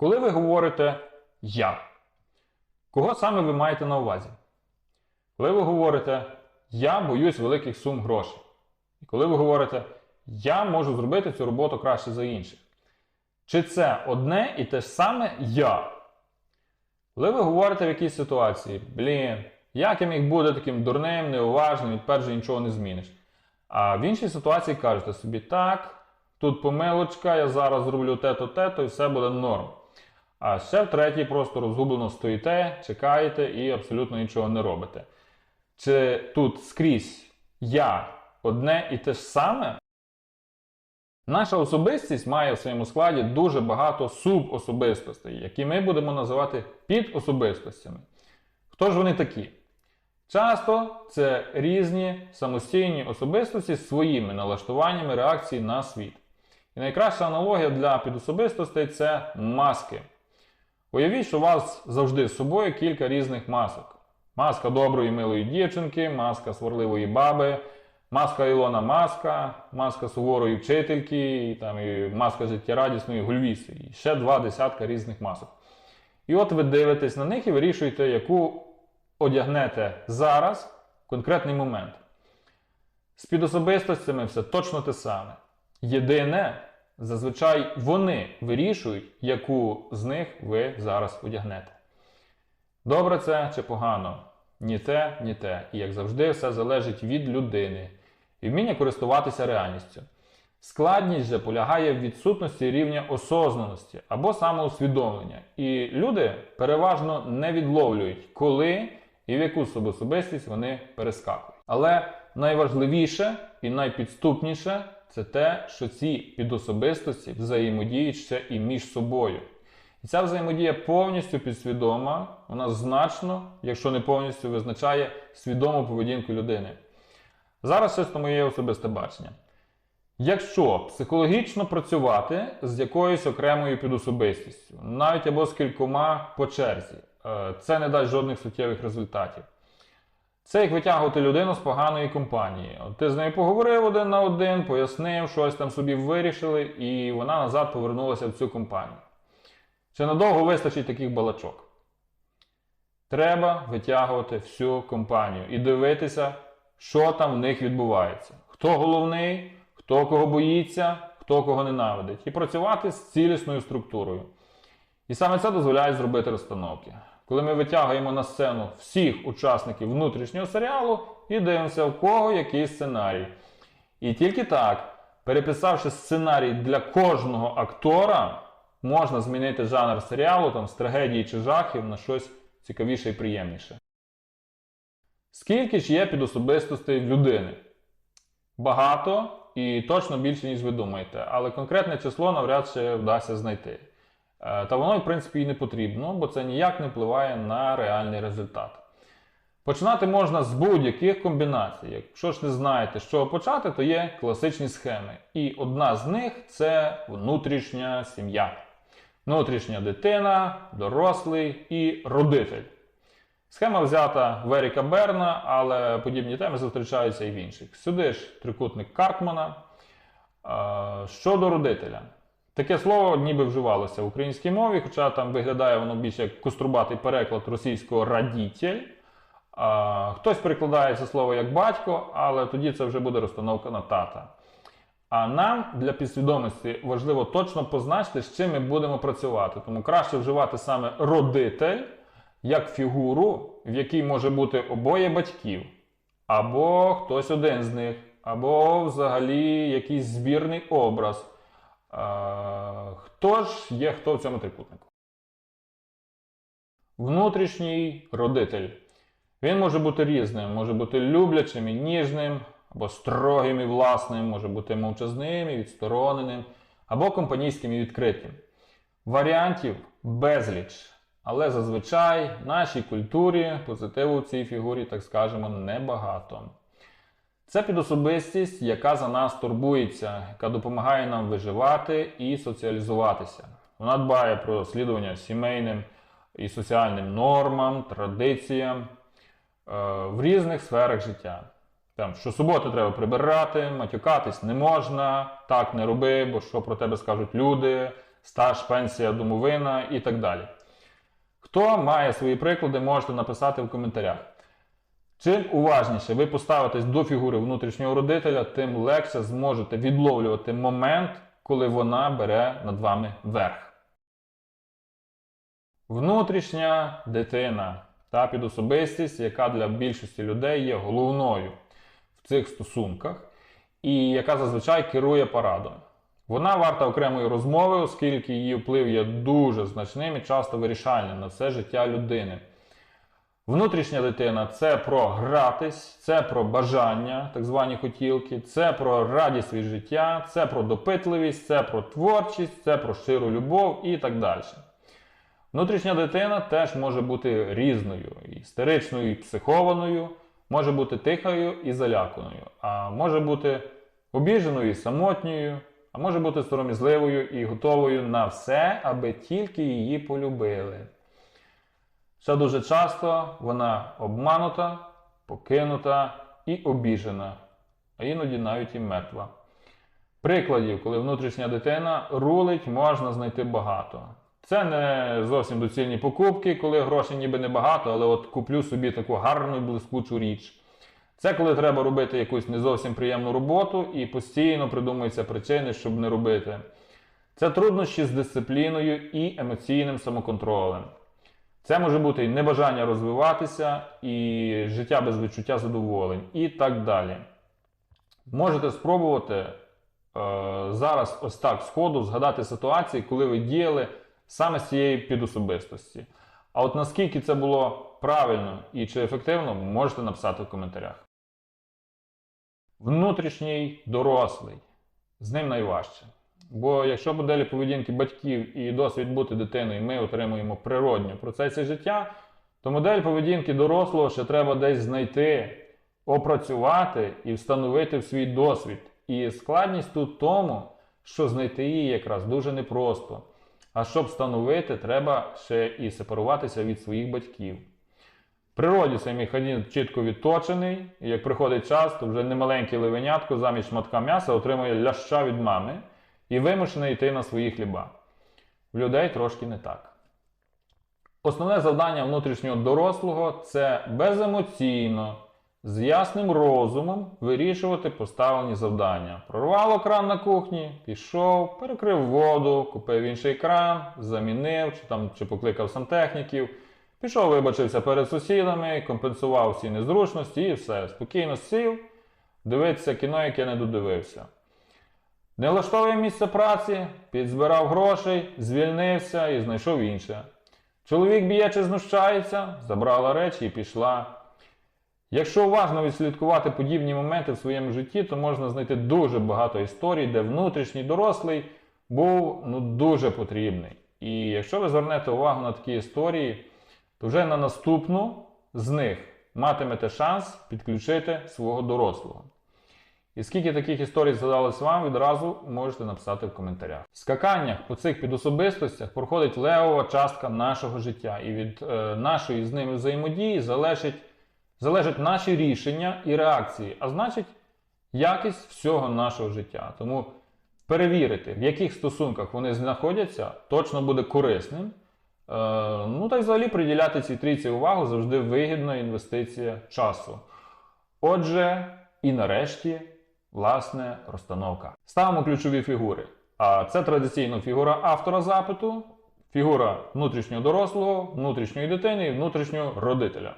Коли ви говорите я, кого саме ви маєте на увазі? Коли ви говорите я боюсь великих сум грошей. І коли ви говорите я можу зробити цю роботу краще за інших. Чи це одне і те ж саме я? Коли ви говорите в якійсь ситуації, блін, як я міг бути таким дурним, неуважним, тепер же нічого не зміниш. А в іншій ситуації кажете собі, так, тут помилочка, я зараз зроблю те-то, те-то, і все буде норм. А ще в третій просто розгублено стоїте, чекаєте і абсолютно нічого не робите. Чи тут скрізь я одне і те ж саме? Наша особистість має в своєму складі дуже багато субособистостей, які ми будемо називати підособистостями. Хто ж вони такі? Часто це різні самостійні особистості з своїми налаштуваннями реакції на світ. І найкраща аналогія для підособистостей це маски. Уявіть, що у вас завжди з собою кілька різних масок. Маска доброї милої дівчинки, маска сварливої баби, маска Ілона Маска, маска суворої вчительки, і, там, і маска життєрадісної гульвіси. І ще два десятка різних масок. І от ви дивитесь на них і вирішуєте, яку одягнете зараз в конкретний момент. З підособистостями все точно те саме. Єдине, зазвичай вони вирішують, яку з них ви зараз одягнете. Добре це чи погано? Ні те, ні те. І як завжди, все залежить від людини і вміння користуватися реальністю. Складність же полягає в відсутності рівня осознаності або самоусвідомлення. І люди переважно не відловлюють, коли і в яку особистість вони перескакують. Але найважливіше і найпідступніше це те, що ці підособистості взаємодіють ще і між собою. І ця взаємодія повністю підсвідома, вона значно, якщо не повністю визначає свідому поведінку людини. Зараз чисто моє особисте бачення. Якщо психологічно працювати з якоюсь окремою підособистістю, навіть або з кількома по черзі, е, це не дасть жодних суттєвих результатів. Це як витягувати людину з поганої компанії. От ти з нею поговорив один на один, пояснив, щось там собі вирішили, і вона назад повернулася в цю компанію. Чи надовго вистачить таких балачок? Треба витягувати всю компанію і дивитися, що там в них відбувається. Хто головний, хто кого боїться, хто кого ненавидить. І працювати з цілісною структурою. І саме це дозволяє зробити розстановки. Коли ми витягуємо на сцену всіх учасників внутрішнього серіалу і дивимося, у кого який сценарій. І тільки так, переписавши сценарій для кожного актора, можна змінити жанр серіалу там, з трагедії чи жахів на щось цікавіше і приємніше. Скільки ж є підособистостей в людини? Багато і точно більше, ніж ви думаєте, але конкретне число навряд чи вдасться знайти. Е, Та воно, в принципі, і не потрібно, бо це ніяк не впливає на реальний результат. Починати можна з будь-яких комбінацій. Якщо ж не знаєте, з чого почати, то є класичні схеми. І одна з них це внутрішня сім'я. Внутрішня дитина, дорослий і родитель. Схема взята в Еріка Берна, але подібні теми зустрічаються і в інших. Сюди ж трикутник Картмана. Е, Щодо родителя. Таке слово ніби вживалося в українській мові, хоча там виглядає воно більше як кострубатий переклад російського радітель. А, Хтось перекладає це слово як батько, але тоді це вже буде розстановка на тата. А нам для підсвідомості важливо точно позначити, з чим ми будемо працювати. Тому краще вживати саме родитель як фігуру, в якій може бути обоє батьків, або хтось один з них, або взагалі якийсь збірний образ. Хто ж є хто в цьому трикутнику? Внутрішній родитель. Він може бути різним, може бути люблячим і ніжним, або строгим і власним, може бути мовчазним і відстороненим, або компанійським і відкритим. Варіантів безліч. Але зазвичай в нашій культурі позитиву в цій фігурі, так скажемо, небагато. Це підособистість, яка за нас турбується, яка допомагає нам виживати і соціалізуватися. Вона дбає про слідування сімейним і соціальним нормам, традиціям е, в різних сферах життя. Там, щосуботи треба прибирати, матюкатись не можна, так не роби, бо що про тебе скажуть люди, стаж, пенсія, домовина і так далі. Хто має свої приклади, можете написати в коментарях. Чим уважніше ви поставитесь до фігури внутрішнього родителя, тим легше зможете відловлювати момент, коли вона бере над вами верх. Внутрішня дитина та підособистість, яка для більшості людей є головною в цих стосунках, і яка зазвичай керує парадом. Вона варта окремої розмови, оскільки її вплив є дуже значним і часто вирішальним на все життя людини. Внутрішня дитина це про гратись, це про бажання, так звані хотілки, це про радість від життя, це про допитливість, це про творчість, це про щиру любов і так далі. Внутрішня дитина теж може бути різною, істеричною і психованою, може бути тихою і заляканою, а може бути обіженою і самотньою, а може бути сором'язливою і готовою на все, аби тільки її полюбили. Ще дуже часто вона обманута, покинута і обіжена, а іноді навіть і мертва. Прикладів, коли внутрішня дитина рулить, можна знайти багато. Це не зовсім доцільні покупки, коли грошей ніби небагато, але от куплю собі таку гарну і блискучу річ. Це коли треба робити якусь не зовсім приємну роботу і постійно придумуються причини, щоб не робити. Це труднощі з дисципліною і емоційним самоконтролем. Це може бути і небажання розвиватися, і життя без відчуття задоволень, і так далі. Можете спробувати е, зараз ось так сходу згадати ситуації, коли ви діяли саме з цієї підособистості. А от наскільки це було правильно і чи ефективно, можете написати в коментарях. Внутрішній дорослий. З ним найважче. Бо якщо моделі поведінки батьків і досвід бути дитиною ми отримуємо природньо процесі життя, то модель поведінки дорослого ще треба десь знайти, опрацювати і встановити в свій досвід. І складність тут в тому, що знайти її якраз дуже непросто. А щоб встановити, треба ще і сепаруватися від своїх батьків. В природі цей механізм чітко відточений, і як приходить час, то вже немаленьке ливенятко замість шматка м'яса отримує ляща від мами і вимушений йти на свої хліба. В людей трошки не так. Основне завдання внутрішнього дорослого це беземоційно, з ясним розумом вирішувати поставлені завдання. Прорвало кран на кухні, пішов, перекрив воду, купив інший кран, замінив чи, там, чи покликав сантехніків, пішов, вибачився перед сусідами, компенсував всі незручності і все. Спокійно сів, дивиться кіно, яке не додивився. Не влаштовує місце праці, підзбирав грошей, звільнився і знайшов інше. Чоловік б'є чи знущається, забрала речі і пішла. Якщо уважно відслідкувати подібні моменти в своєму житті, то можна знайти дуже багато історій, де внутрішній дорослий був ну, дуже потрібний. І якщо ви звернете увагу на такі історії, то вже на наступну з них матимете шанс підключити свого дорослого. І скільки таких історій згадалось вам, відразу можете написати в коментарях. В скаканнях по цих підособистостях проходить левова частка нашого життя, і від е, нашої з ними взаємодії залежить, залежать наші рішення і реакції, а значить, якість всього нашого життя. Тому перевірити, в яких стосунках вони знаходяться, точно буде корисним. Е, ну та й взагалі приділяти цій трійці увагу завжди вигідна інвестиція часу. Отже, і нарешті, власне, розстановка. Ставимо ключові фігури. А це традиційно фігура автора запиту, фігура внутрішнього дорослого, внутрішньої дитини і внутрішнього родителя.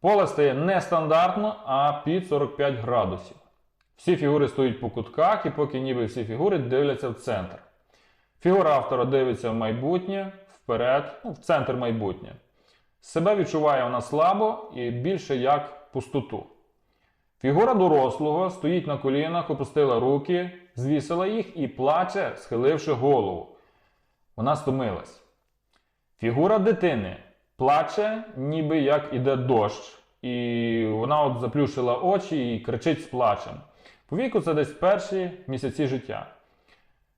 Поле стає не стандартно, а під 45 градусів. Всі фігури стоять по кутках, і поки ніби всі фігури дивляться в центр. Фігура автора дивиться в майбутнє, вперед, ну, в центр майбутнє. Себе відчуває вона слабо і більше як пустоту. Фігура дорослого стоїть на колінах, опустила руки, звісила їх і плаче, схиливши голову. Вона стомилась. Фігура дитини плаче, ніби як іде дощ, і вона от заплющила очі і кричить з плачем. По віку це десь перші місяці життя.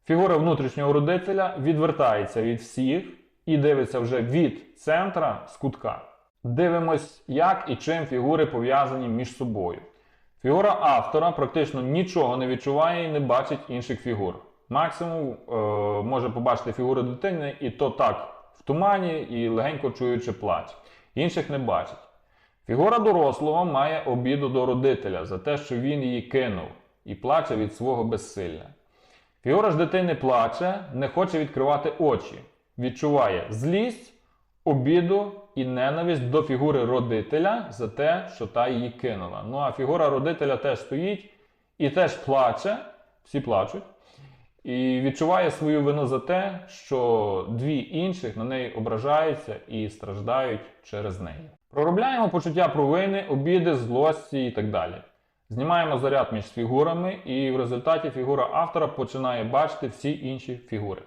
Фігура внутрішнього родителя відвертається від всіх і дивиться вже від центра з кутка. Дивимось, як і чим фігури пов'язані між собою. Фігура автора практично нічого не відчуває і не бачить інших фігур. Максимум е, може побачити фігуру дитини, і то так в тумані, і легенько чуючи плач. Інших не бачить. Фігура дорослого має обіду до родителя за те, що він її кинув, і плаче від свого безсилля. Фігура ж дитини плаче, не хоче відкривати очі, відчуває злість, обіду і ненависть до фігури родителя за те, що та її кинула. Ну а фігура родителя теж стоїть і теж плаче, всі плачуть, і відчуває свою вину за те, що дві інших на неї ображаються і страждають через неї. Проробляємо почуття провини, обіди, злості і так далі. Знімаємо заряд між фігурами, і в результаті фігура автора починає бачити всі інші фігури.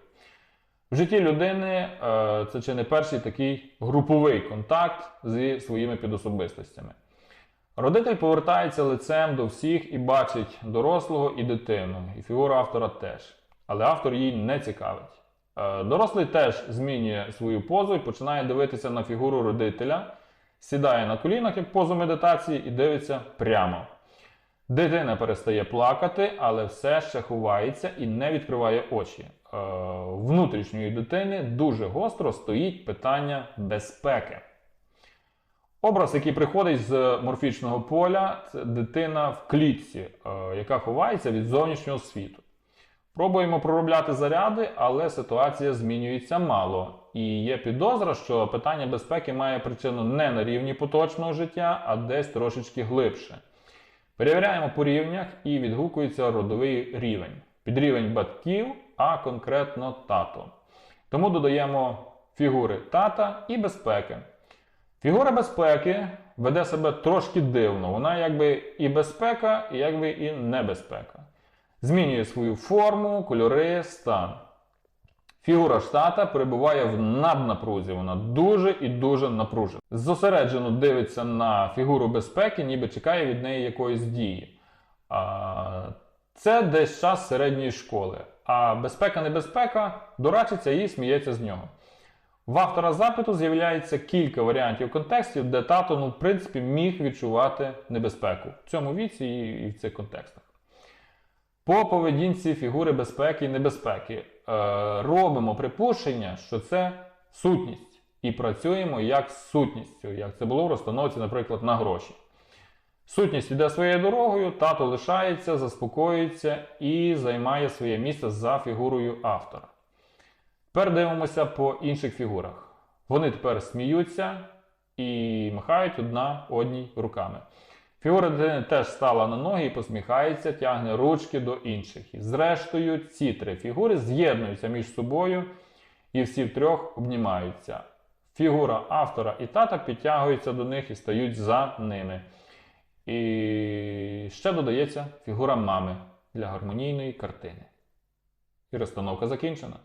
В житті людини е, це чи не перший такий груповий контакт зі своїми підособистостями. Родитель повертається лицем до всіх і бачить дорослого і дитину, і фігура автора теж. Але автор її не цікавить. Е, Дорослий теж змінює свою позу і починає дивитися на фігуру родителя, сідає на колінах як позу медитації і дивиться прямо. Дитина перестає плакати, але все ще ховається і не відкриває очі. Е, внутрішньої дитини дуже гостро стоїть питання безпеки. Образ, який приходить з морфічного поля, це дитина в клітці, е, яка ховається від зовнішнього світу. Пробуємо проробляти заряди, але ситуація змінюється мало. І є підозра, що питання безпеки має причину не на рівні поточного життя, а десь трошечки глибше. Перевіряємо по рівнях і відгукується родовий рівень. Підрівень батьків, а конкретно тато. Тому додаємо фігури тата і безпеки. Фігура безпеки веде себе трошки дивно. Вона якби і безпека, і якби і небезпека. Змінює свою форму, кольори, стан. Фігура штата перебуває в наднапрузі, вона дуже і дуже напружена. Зосереджено дивиться на фігуру безпеки, ніби чекає від неї якоїсь дії. Це десь час середньої школи. А безпека-небезпека дорачиться і сміється з нього. В автора запиту з'являється кілька варіантів контекстів, де тато, ну, в принципі, міг відчувати небезпеку в цьому віці і в цих контекстах. По поведінці фігури безпеки і небезпеки е, робимо припущення, що це сутність, і працюємо як з сутністю, як це було в розстановці, наприклад, на гроші. Сутність йде своєю дорогою, тато лишається, заспокоюється і займає своє місце за фігурою автора. Тепер дивимося по інших фігурах. Вони тепер сміються і махають одна одній руками. Фігура дитини теж стала на ноги і посміхається, тягне ручки до інших. І зрештою, ці три фігури з'єднуються між собою і всі втрьох обнімаються. Фігура автора і тата підтягуються до них і стають за ними. І ще додається фігура мами для гармонійної картини. І розстановка закінчена.